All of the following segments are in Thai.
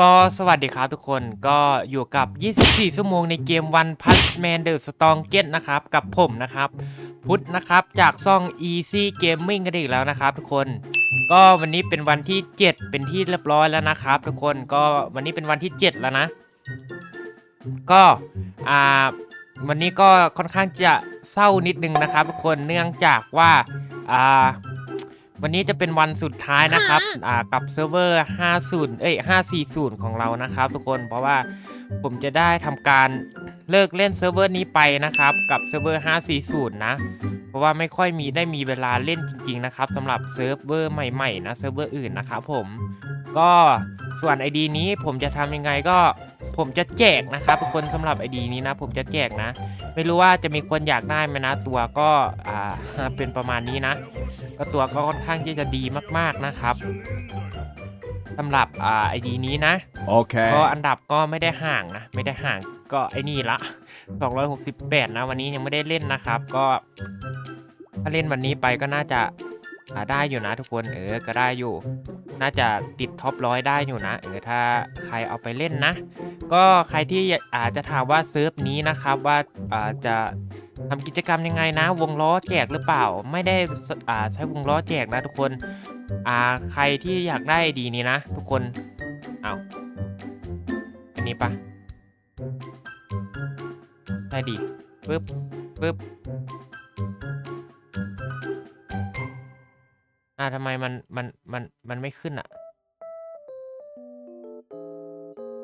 ก็สวัสดีครับทุกคนก็อยู่กับ 24 ชั่วโมงในเกม One Punch Man The Strongest นะครับ กับผมนะครับ พุทธนะครับจากซ่อง Easy Gaming กันอีกแล้วนะครับทุกคน ก็วันนี้เป็นวันที่ 7 เป็นที่เรียบร้อยแล้วนะครับ ทุกคนก็วันนี้เป็นวันที่ 7 แล้วนะ ก็อ่าวันนี้ก็ค่อนข้างจะเศร้านิดนึงนะครับ ทุกคนเนื่องจากว่าอ่า วันนี้จะเป็นวันสุดท้ายนะครับอ่ากับเซิร์ฟเวอร์ 50 เอ้ย 540 ของเรานะครับ ทุกคน เพราะว่าผมจะได้ทำการเลิกเล่นเซิร์ฟเวอร์นี้ไปนะครับ กับเซิร์ฟเวอร์ 540 นะ เพราะว่าไม่ค่อยมีได้มีเวลาเล่นจริงๆนะครับสำหรับเซิร์ฟเวอร์ใหม่ๆนะเซิร์ฟเวอร์อื่นนะครับผม ก็ส่วน ID นี้ผมจะทำยังไงก็ ผมจะแจกนะครับทุกคนสำหรับ ID นี้นะ ผมจะแจกนะ ไม่รู้ว่าจะมีคนอยากได้ไหมนะ ตัวก็อ่าเป็นประมาณนี้นะก็ตัวก็ค่อนข้างที่จะดีมากๆนะครับสำหรับอ่าไอดีนี้นะ Okay. ก็อันดับก็ไม่ได้ห่างนะ ไม่ได้ห่างก็ไอ้นี่ละ 268 นะ วันนี้ยังไม่ได้เล่นนะครับ ก็ถ้าเล่นวันนี้ไปก็น่าจะอ่า ได้อยู่นะทุกคนเออก็ได้อยู่ น่าจะติดท็อปร้อยได้อยู่นะเออถ้าใครเอาไปเล่นนะ ก็ใครที่อาจจะถามว่าเซิร์ฟนี้นะครับว่าอ่าจะทำกิจกรรมยังไงนะ วงล้อแจกหรือเปล่า ไม่ได้อ่าใช้วงล้อแจกนะทุกคนอ่าใครที่อยากได้ดีนี้นะ ทุกคนเอาอันนี้ปะได้ดีปึ๊บปึ๊บ ทำไมมันมันมันมันไม่ขึ้นอะ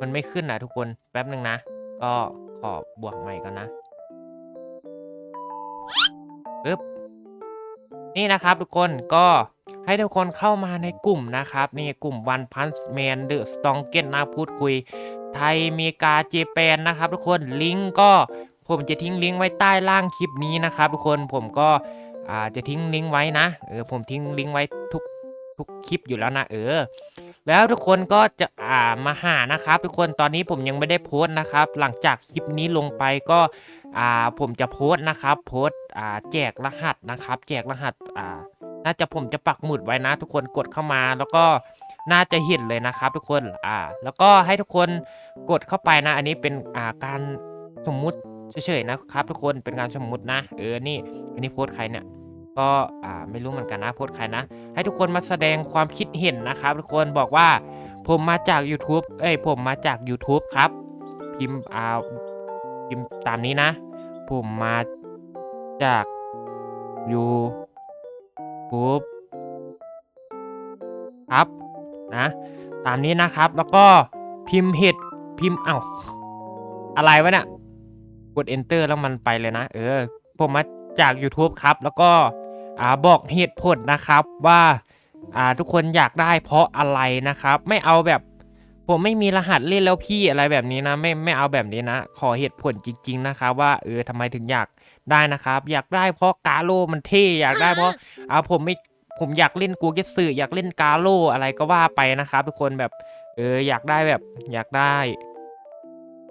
มันไม่ขึ้นนะทุกคนแป๊บหนึ่งนะ ก็ขอบวกใหม่ก่อนนะปึ๊บนี่นะครับทุกคนก็ให้ทุกคนเข้ามาในกลุ่มนะครับ นี่กลุ่ม One Punch Man The s t o n g e t นะพูดคุย ไทยเมริกาเจแปนนะครับ ทุกคนลิงก์ก็ผมจะทิ้งลิงก์ไว้ใต้ล่างคลิปนี้นะครับ ทุกคนผมก็ อ่าจะทิ้งลิงก์ไว้นะเออผมทิ้งลิงก์ไว้ทุกทุกคลิปอยู่แล้วนะเออ แล้วทุกคนก็จะอ่ามาหานะครับ ทุกคนตอนนี้ผมยังไม่ได้โพสต์นะครับ หลังจากคลิปนี้ลงไปก็อ่าผมจะโพสต์นะครับ โพสต์อ่าแจกรหัสนะครับ แจกรหัสอ่าน่าจะผมจะปักหมุดไว้นะ ทุกคนกดเข้ามาแล้วก็น่าจะเห็นเลยนะครับ ทุกคนอ่าแล้วก็ให้ทุกคนกดเข้าไปนะ อันนี้เป็นอ่าการสมมุติเฉยๆนะครับ ทุกคนเป็นการสมมุตินะ เออนี่อันนี้โพสต์ใครเนี่ย ก็อ่าไม่รู้เหมือนกันนะโพสใครนะ ให้ทุกคนมาแสดงความคิดเห็นนะครับ ทุกคนบอกว่าผมมาจาก YouTube เอ้ยผมมาจาก YouTube ครับ พิมพ์อ่าพิมพ์ตามนี้นะ ผมมาจาก YouTube ครับนะตามนี้นะครับแล้วก็พิมพ์เหตุพิมพ์เอ้าอะไรวะเนี่ยกด enter แล้วมันไปเลยนะ เออ ผมมาจาก YouTube ครับ แล้วก็ อ่าบอกเหตุผลนะครับว่าอ่าทุกคนอยากได้เพราะอะไรนะครับ ไม่เอาแบบผมไม่มีรหัสเล่นแล้วพี่อะไรแบบนี้นะ ไม่ไม่เอาแบบนี้นะ ขอเหตุผลจริง ๆ นะครับ ว่าเออทำไมถึงอยากได้นะครับ อยากได้เพราะกาโลมันเท่อยากได้เพราะอ่าผมไม่ผมอยากเล่นกูเกสึอยากเล่นกาโลอะไรก็ว่าไปนะครับ ทุกคนแบบเอออยากได้แบบอยากได้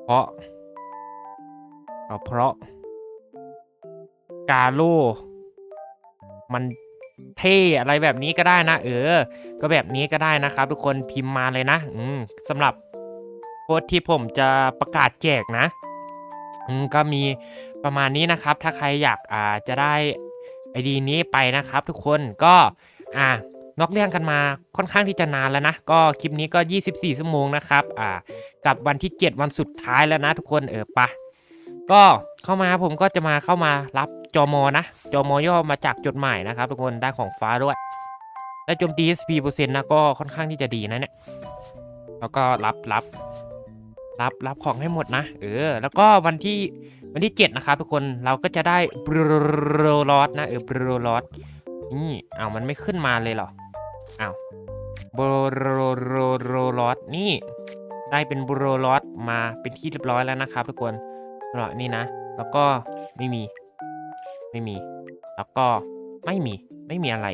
เพราะเอาเพราะกาโล มันเท่อะไรแบบนี้ก็ได้นะ เออ ก็แบบนี้ก็ได้นะครับ ทุกคนพิมพ์มาเลยนะ อืมสำหรับโพสต์ที่ผมจะประกาศแจกนะ อืมก็มีประมาณนี้นะครับ ถ้าใครอยากอ่าจะได้ไอดีนี้ไปนะครับ ทุกคนก็อ่านอกเรื่องกันมาค่อนข้างที่จะนานแล้วนะ ก็คลิปนี้ก็ 24 ชั่วโมงนะครับ อ่า กับวันที่ 7 วันสุดท้ายแล้วนะ ทุกคนเออปะก็เข้ามาผมก็จะมาเข้ามารับ จอมอนะจอมอย่อมาจากจดหมายนะครับทุกคนได้ของฟ้าด้วยได้โจมตี SP เปอร์เซ็นต์นะก็ค่อนข้างที่จะดีนะเนี่ยแล้วก็รับรับรับรับของให้หมดนะ เออ แล้วก็วันที่วันที่ 7 นะครับทุกคนเราก็จะได้บรลอสนะเออบรลอสนี่อ้าวมันไม่ขึ้นมาเลยเหรออ้าวบรลอสนี่ ได้เป็นบรลอสมาเป็นที่เรียบร้อยแล้วนะครับทุกคนสำหรับนี่นะ แล้วก็ไม่มี ไม่มี แล้วก็ไม่มีไม่มีอะไร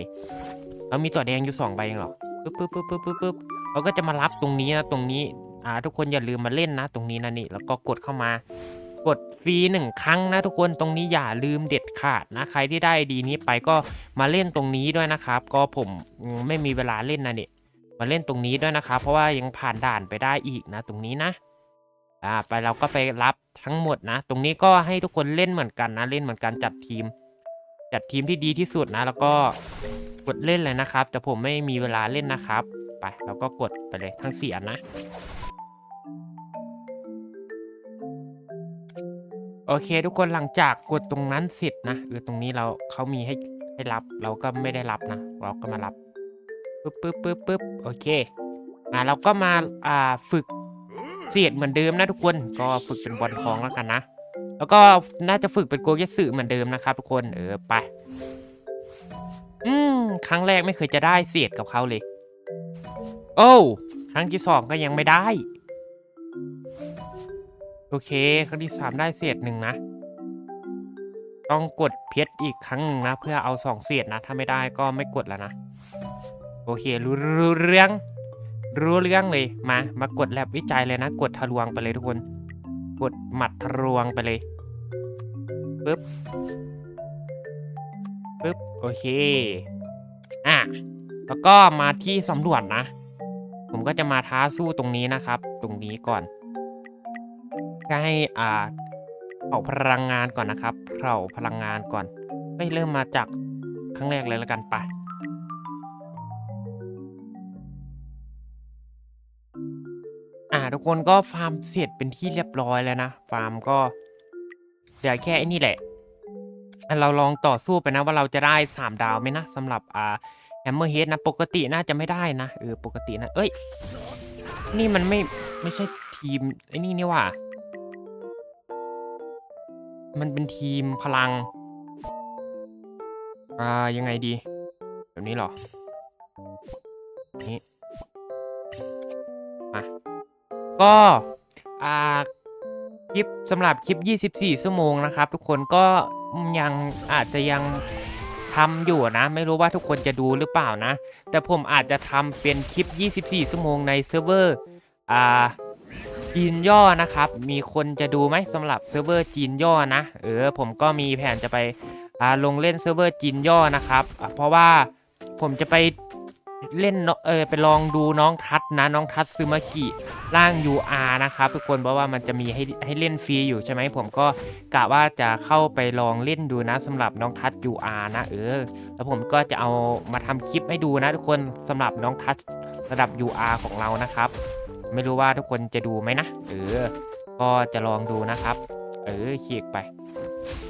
เรามีตัวแดงอยู่สองใบเองหรอปึ๊บปึ๊บปึ๊บปึ๊บปึ๊บปึ๊บเราก็จะมารับตรงนี้นะตรงนี้อ่าทุกคนอย่าลืมมาเล่นนะ ตรงนี้นะนี่แล้วก็กดเข้ามากดฟรีหนึ่งครั้งนะทุกคนตรงนี้อย่าลืมเด็ดขาดนะใครที่ได้ดีนี้ไปก็มาเล่นตรงนี้ด้วยนะครับ ก็ผมไม่มีเวลาเล่นนะนี่มมาเล่นตรงนี้ด้วยนะครับเพราะว่ายังผ่านด่านไปได้อีกนะ ตรงนี้นะ อ่าไปเราก็ไปรับทั้งหมดนะ ตรงนี้ก็ให้ทุกคนเล่นเหมือนกันนะเล่นเหมือนกันจัดทีม จัดทีมที่ดีที่สุดนะ แล้วก็กดเล่นเลยนะครับ แต่ผมไม่มีเวลาเล่นนะครับ ไปเราก็กดไปเลยทั้งสี่นนะ โอเค ทุกคนหลังจากกดตรงนั้นเสร็จนะเออตรงนี้เราเขามีให้ให้รับเราก็ไม่ได้รับนะ เราก็มารับปึ๊บปึ๊บปึ๊บปึ๊บโอเคอ่าเราก็มาอ่าฝึก เสียดเหมือนเดิมนะทุกคนก็ฝึกเป็นบอลทองแล้วกันนะ แล้วก็น่าจะฝึกเป็นโกเยสึเหมือนเดิมนะครับ ทุกคนเออไป อืมครั้งแรกไม่เคยจะได้เสียดกับเขาเลย โอ้ครั้งที่สองก็ยังไม่ได้ โอเค ครั้งที่สามได้เศษหนึ่งนะต้องกดเพชรอีกครั้งหนึ่งนะ เพื่อเอาสองเศษนะ ถ้าไม่ได้ก็ไม่กดแล้วนะ โอเค รู้เรื่อง รู้เรื่องเลยมา มากดแลบวิจัยเลยนะ กดทะลวงไปเลยทุกคน กดหมัดทะลวงไปเลยปึ๊บปึ๊บโอเคอะแล้วก็มาที่สำรวจนะ ผมก็จะมาท้าสู้ตรงนี้นะครับ ตรงนี้ก่อนก็ให้อ่าเผาพลังงานก่อนนะครับเผาพลังงานก่อนไม่เริ่มมาจากครั้งแรกเลยแล้วกันไป ทุกคนก็ฟาร์มเสร็จเป็นที่เรียบร้อยแล้วนะ ฟาร์มก็เดี๋ยวแค่ไอ้นี่แหละอะเราลองต่อสู้ไปนะว่าเราจะได้สามดาวไหมนะสำหรับอ่าแฮมเมอร์เฮดนะ ปกติน่าจะไม่ได้นะเออปกตินะ เอ้ย นี่มันไม่ไม่ใช่ทีมไอ้นี่นี่ว่า มันเป็นทีมพลัง อ่ายังไงดี แบบนี้หรอนี่ ก็อ่าคลิปสำหรับคลิป 24 ชั่วโมงนะครับ ทุกคนก็ยังอาจจะยังทำอยู่นะ ไม่รู้ว่าทุกคนจะดูหรือเปล่านะ แต่ผมอาจจะทำเป็นคลิป 24 ชั่วโมงในเซิร์ฟเวอร์อ่าจีนย่อนะครับ มีคนจะดูไหมสำหรับเซิร์ฟเวอร์จีนย่อนะ เออผมก็มีแผนจะไปลงเล่นเซิร์ฟเวอร์จีนย่อนะครับ เพราะว่าผมจะไป เล่นเนอะเออไปลองดูน้องทัศนะน้องทัศซึมากิร่าง UR นะครับทุกคนเพราะว่ามันจะมีให้ให้เล่นฟรีอยู่ใช่ไหมผมก็กะว่าจะเข้าไปลองเล่นดูนะสำหรับน้องทัศ UR นะเออ แล้วผมก็จะเอามาทำคลิปให้ดูนะ ทุกคนสำหรับน้องทัศระดับ UR ของเรานะครับ ไม่รู้ว่าทุกคนจะดูไหมนะเออก็จะลองดูนะครับ เออเขียกไป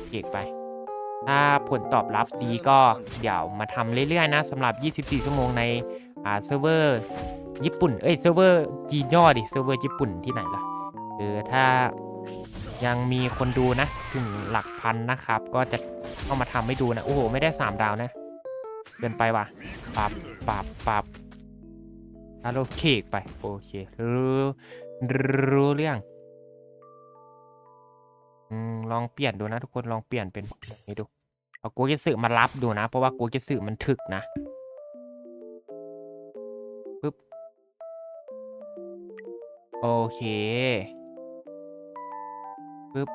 เขียกไป ถ้าผลตอบรับดีก็เดี๋ยวมาทำเรื่อยๆนะสำหรับ 24 ชั่วโมงในอ่าเซิร์ฟเวอร์ญี่ปุ่น เอ้ยเซิร์ฟเวอร์จีนย่อดิเซิร์ฟเวอร์ญี่ปุ่นที่ไหนล่ะเออถ้ายังมีคนดูนะ ถึงหลักพันนะครับ ก็จะเข้ามาทำให้ดูนะ โอ้โห ไม่ได้ 3 ดาวนะ เกินไปว่ะปรับปรับปรับฮัลโหลเคกไป โอเค รู้รู้เรื่อง อืมลองเปลี่ยนดูนะทุกคนลองเปลี่ยนเป็นแบบนี้ดูเอาโกเกสึมารับดูนะ เพราะว่าโกเกสึมันถึกนะปึ๊บโอเคปึ๊บ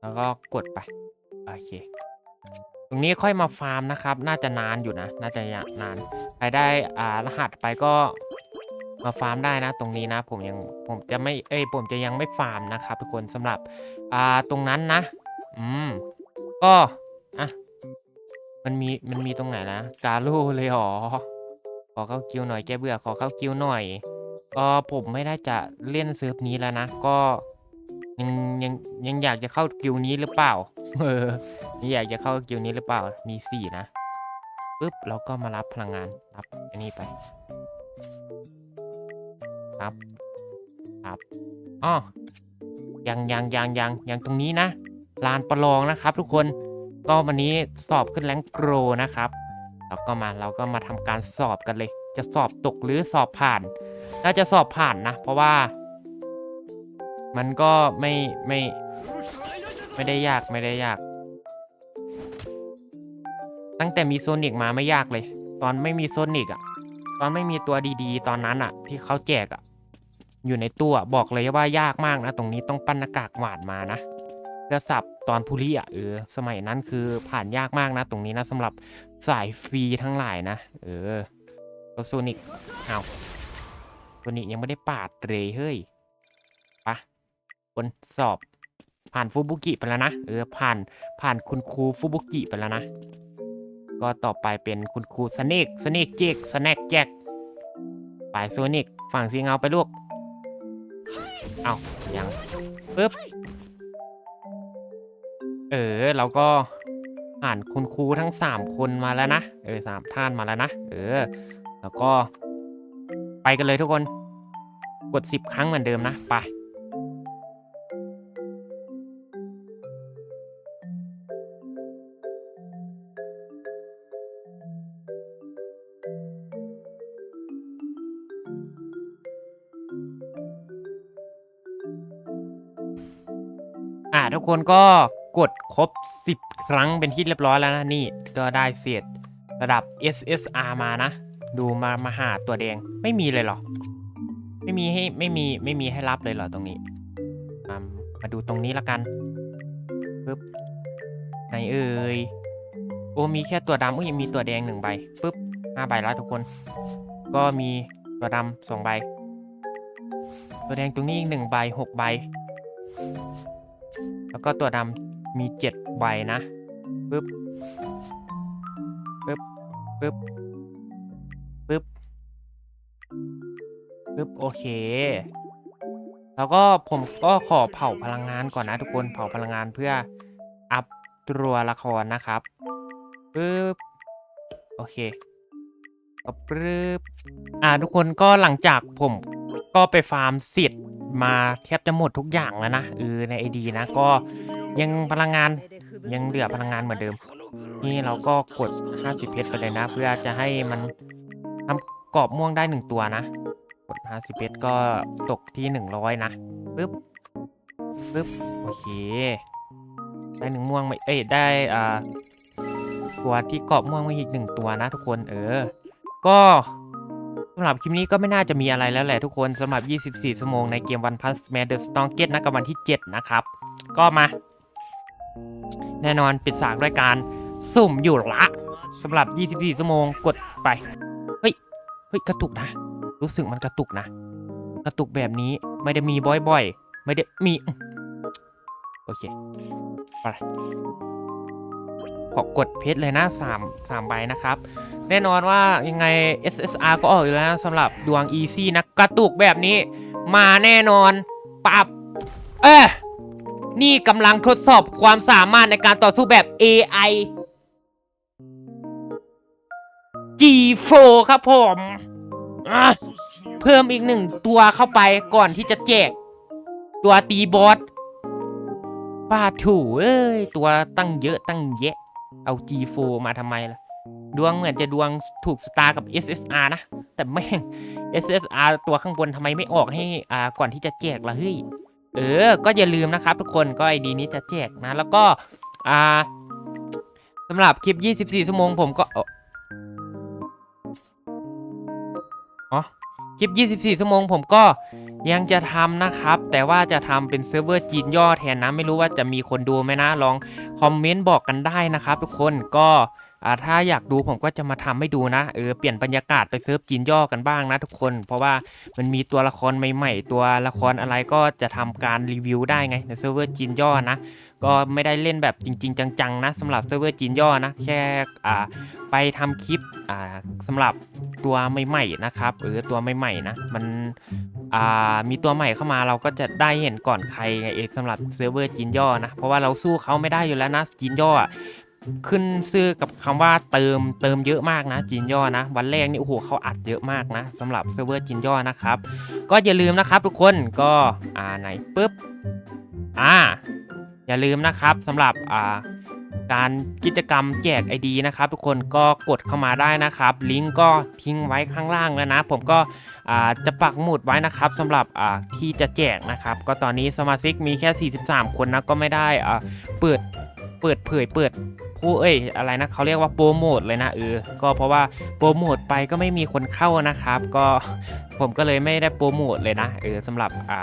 แล้วก็กดไปโอเค ตรงนี้ค่อยมาฟาร์มนะครับ น่าจะนานอยู่นะ น่าจะนานใครได้อ่ารหัสไปก็ มาฟาร์มได้นะตรงนี้นะผมยังผมจะไม่เอ้ยผมจะยังไม่ฟาร์มนะครับทุกคนสำหรับอ่าตรงนั้นนะ อืมก็อะมันมีมันมีตรงไหนนะกาโลเลยเหรอขอเข้าคิวหน่อยแกเบื่อขอเข้าคิวหน่อยก็ผมไม่ได้จะเล่นเซิร์ฟนี้แล้วนะ ก็ยังยังยังอยากจะเข้ากิวนี้หรือเปล่าเออยังอยากจะเข้ากิวนี้หรือเปล่ามีสี่นะปุ๊บเราก็มารับพลังงานรับอันนี้ไป ครับครับอ๋อยังยังยังยังยังตรงนี้นะลานประลองนะครับ ทุกคนก็วันนี้สอบขึ้นแรงโกรนะครับเราก็มาเราก็มาทำการสอบกันเลย จะสอบตกหรือสอบผ่าน น่าจะสอบผ่านนะ เพราะว่า มันก็ไม่ไม่ไม่ได้ยากไม่ได้ยาก ตั้งแต่มีโซนิกมาไม่ยากเลย ตอนไม่มีโซนิกอะต อนไม่มีตัวดีๆ ตอนนั้นอะที่เขาแจกอะอยู่ในตัวบอกเลยว่ายากมากนะ ตรงนี้ต้องปั้นหน้ากากหวานมานะเพื่อสับตอนพูลี่อะเออสมัยนั้นคือผ่านยากมากนะ ตรงนี้นะสำหรับสายฟรีทั้งหลายนะ เออตัวโซนิกเอาโซนิกยังไม่ได้ปาดเลยเฮ้ยปะคนสอบผ่านฟูบุกิไปแล้วนะ เออผ่านผ่านคุณครูฟูบุกิไปแล้วนะ ก็ต่อไปเป็นคุณครูสเนกสเนกเจกสแน็กแจ็คไปโซนิกฝั่งสีเงาไปลูก เอายังปึ๊บ เออ เราก็ผ่านคุณครูทั้งสามคนมาแล้วนะ เออสามท่านมาแล้วนะ เออ แล้วก็ไปกันเลยทุกคน กดสิบครั้งเหมือนเดิมนะ ไป ทุกคนก็กดครบ 10 ครั้งเป็นที่เรียบร้อยแล้วนะ นี่ก็ได้เศษระดับ SSR มานะ ดูมามาหาตัวแดงไม่มีเลยเหรอ ไม่มีให้ไม่มีไม่มีให้รับเลยเหรอตรงนี้ มามาดูตรงนี้ละกันปึ๊บไหนเอ่ยโอ้มีแค่ตัวดำอุ้ยมีตัวแดงหนึ่งใบปึ๊บห้าใบแล้วทุกคน ก็มีตัวดำสองใบ ตัวแดงตรงนี้อีกหนึ่งใบหกใบ แล้วก็ตัวดำมีเจ็ดใบนะปึ๊บปึ๊บปึ๊บปึ๊บปึ๊บโอเค แล้วก็ผมก็ขอเผาพลังงานก่อนนะทุกคนเผาพลังงานเพื่ออัพตัวละครนะครับปึ๊บโอเคปึ๊บอ่าทุกคนก็หลังจากผมก็ไปฟาร์มเสร็จ มาแทบจะหมดทุกอย่างแล้วนะเออในไอดีนะก็ยังพลังงานยังเหลือพลังงานเหมือนเดิม นี่เราก็กด 50 เพชรไปเลยนะ เพื่อจะให้มันทำกรอบม่วงได้หนึ่งตัวนะ กด 50 เพชรก็ตกที่ 100 นะปึ๊บปึ๊บโอเค ได้หนึ่งม่วงไม่เอ้ยได้อ่าตัวที่กรอบม่วงมาอีกหนึ่งตัวนะทุกคนเออ ก็ สำหรับคลิปนี้ก็ไม่น่าจะมีอะไรแล้วแหละทุกคนสำหรับ 24 ชั่วโมงในเกม One Punch Man The Strongest นะกับวันที่ 7 นะครับ ก็มา แน่นอนปิดสากด้วยการสุ่มอยู่ละสำหรับ 24 ชั่วโมงกดไป เฮ้ย เฮ้ย กระตุกนะ รู้สึกมันกระตุกนะ กระตุกแบบนี้ไม่ได้มีบ่อยๆ ไม่ได้มี โอเคอะไปขอกดเพชรเลยนะ3 3ใบนะครับ แน่นอนว่ายังไง SSR ก็ออกอยู่แล้วสำหรับดวง Easy นะกระตุกแบบนี้มาแน่นอนปับเออนี่กำลังทดสอบความสามารถในการต่อสู้แบบ AI G4 ครับผมเพิ่มอีกหนึ่งตัวเข้าไปก่อนที่จะแจก ตัวตีบอสป้าถูเอ้ย ตัวตั้งเยอะตั้งแยะ เอา G4 มาทำไมล่ะ ดวงเหมือนจะดวงถูกสตาร์กับ SSR นะ แต่แม่ง SSR ตัวข้างบนทำไมไม่ออกให้อ่าก่อนที่จะแจกล่ะเฮ้ยเออ ก็อย่าลืมนะครับทุกคนก็ไอดีนี้จะแจกนะ แล้วก็อ่าสำหรับคลิป 24 ชั่วโมงผมก็อ๋อคลิป 24 ชั่วโมงผมก็ยังจะทำนะครับ แต่ว่าจะทำเป็นเซิร์ฟเวอร์จีนย่อแทนนะ ไม่รู้ว่าจะมีคนดูไหมนะ ลองคอมเมนต์บอกกันได้นะครับทุกคนก็ อ่าถ้าอยากดูผมก็จะมาทำให้ดูนะเออเปลี่ยนบรรยากาศไปเซิร์ฟจีนย่อกันบ้างนะทุกคน เพราะว่ามันมีตัวละครใหม่ๆ ตัวละครอะไรก็จะทำการรีวิวได้ไงในเซิร์ฟเวอร์จีนย่อนะก็ไม่ได้เล่นแบบจริง ๆ จังๆนะสำหรับเซิร์ฟเวอร์จีนย่อนะแค่อ่าไปทำคลิปอ่าสำหรับตัวใหม่ๆนะครับเออตัวใหม่ๆนะมันอ่ามีตัวใหม่เข้ามาเราก็จะได้เห็นก่อนใครไงเอสำหรับเซิร์ฟเวอร์จีนย่อนะเพราะว่าเราสู้เขาไม่ได้อยู่แล้วนะจีนย่อ ขึ้นซื้อกับคำว่าเติมเติมเยอะมากนะจีนย่อนะ วันแรกนี่โอ้โหเขาอัดเยอะมากนะสำหรับเซิร์ฟเวอร์จีนย่อนะครับ ก็อย่าลืมนะครับทุกคนก็อ่าไหนปุ๊บอ่าอย่าลืมนะครับสำหรับอ่าการกิจกรรมแจก ID นะครับ ทุกคนก็กดเข้ามาได้นะครับ ลิงก์ก็ทิ้งไว้ข้างล่างแล้วนะ ผมก็อ่าจะปักหมุดไว้นะครับสำหรับอ่าที่จะแจกนะครับ ก็ตอนนี้สมาชิกมีแค่ 43 คนนะก็ไม่ได้อ่าเปิดเปิดเผยเปิด ผู้เอ้ยอะไรนะเขาเรียกว่าโปรโมทเลยนะเออก็เพราะว่าโปรโมทไปก็ไม่มีคนเข้านะครับ ก็ผมก็เลยไม่ได้โปรโมทเลยนะเออสำหรับอ่า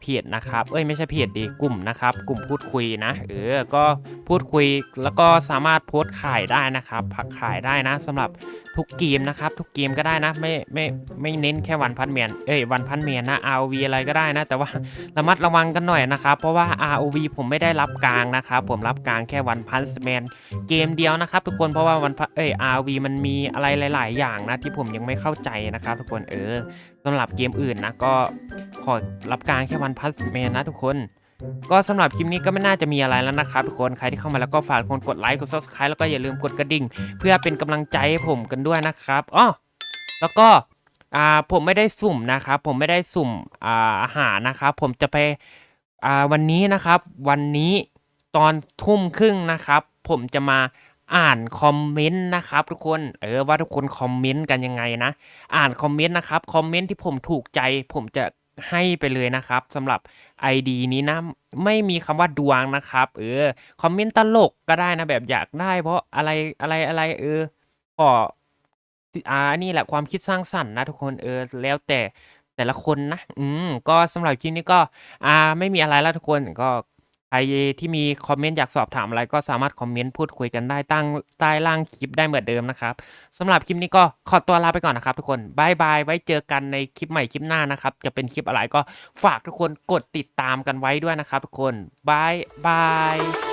เพจนะครับเอ้ยไม่ใช่เพจดีกลุ่มนะครับ กลุ่มพูดคุยนะเออก็พูดคุยแล้วก็สามารถโพสต์ขายได้นะครับผักขายได้นะสำหรับ ทุกเกมนะครับ ทุกเกมก็ได้นะไม่ไม่ไม่เน้นแค่วันพันเมียนเอ้ยวันพันเมียนนะ ROV อะไรก็ได้นะ แต่ว่าระมัดระวังกันหน่อยนะครับ เพราะว่า ROV ผมไม่ได้รับกลางนะครับผมรับกลางแค่วันพันแมนเกมเดียวนะครับ ทุกคนเพราะว่าวันพเอ้ย ROV มันมีอะไรหลาย ๆ อย่างนะที่ผมยังไม่เข้าใจนะครับ ทุกคนเออสำหรับเกมอื่นนะก็ขอรับกลางแค่วันพันแมนนะทุกคน ก็สำหรับคลิปนี้ก็ไม่น่าจะมีอะไรแล้วนะครับทุกคนใครที่เข้ามาแล้วก็ฝากคนกดไลค์กด subscribe แล้วก็อย่าลืมกดกระดิ่ง เพื่อเป็นกำลังใจให้ผมกันด้วยนะครับอ้อแล้วก็อ่าผมไม่ได้สุ่มนะครับผมไม่ได้สุ่มอ่าอาหารนะครับผมจะไปอ่าวันนี้นะครับ วันนี้ตอนทุ่มครึ่งนะครับ ผมจะมาอ่านคอมเมนต์นะครับทุกคนเออว่าทุกคนคอมเมนต์กันยังไงนะ อ่านคอมเมนต์นะครับคอมเมนต์ที่ผมถูกใจ ผมจะ ให้ไปเลยนะครับสำหรับ ID นี้นะไม่มีคำว่าดวงนะครับ เออคอมเมนต์ตลกก็ได้นะแบบอยากได้ เพราะอะไรอะไรอะไรเออก็อ่านี่แหละความคิดสร้างสรรค์นะทุกคนเออแล้วแต่แต่ละคนนะ อืมก็สำหรับคลิปนี้ก็ อ่า ไม่มีอะไรแล้วทุกคนก็ ใครที่มีคอมเมนต์อยากสอบถามอะไรก็สามารถคอมเมนต์พูดคุยกันได้ตั้งใต้ล่างคลิปได้เหมือนเดิมนะครับสำหรับคลิปนี้ก็ขอตัวลาไปก่อนนะครับทุกคนบายบายไว้เจอกันในคลิปใหม่คลิปหน้านะครับ จะเป็นคลิปอะไรก็ฝากทุกคนกดติดตามกันไว้ด้วยนะครับทุกคนบายบาย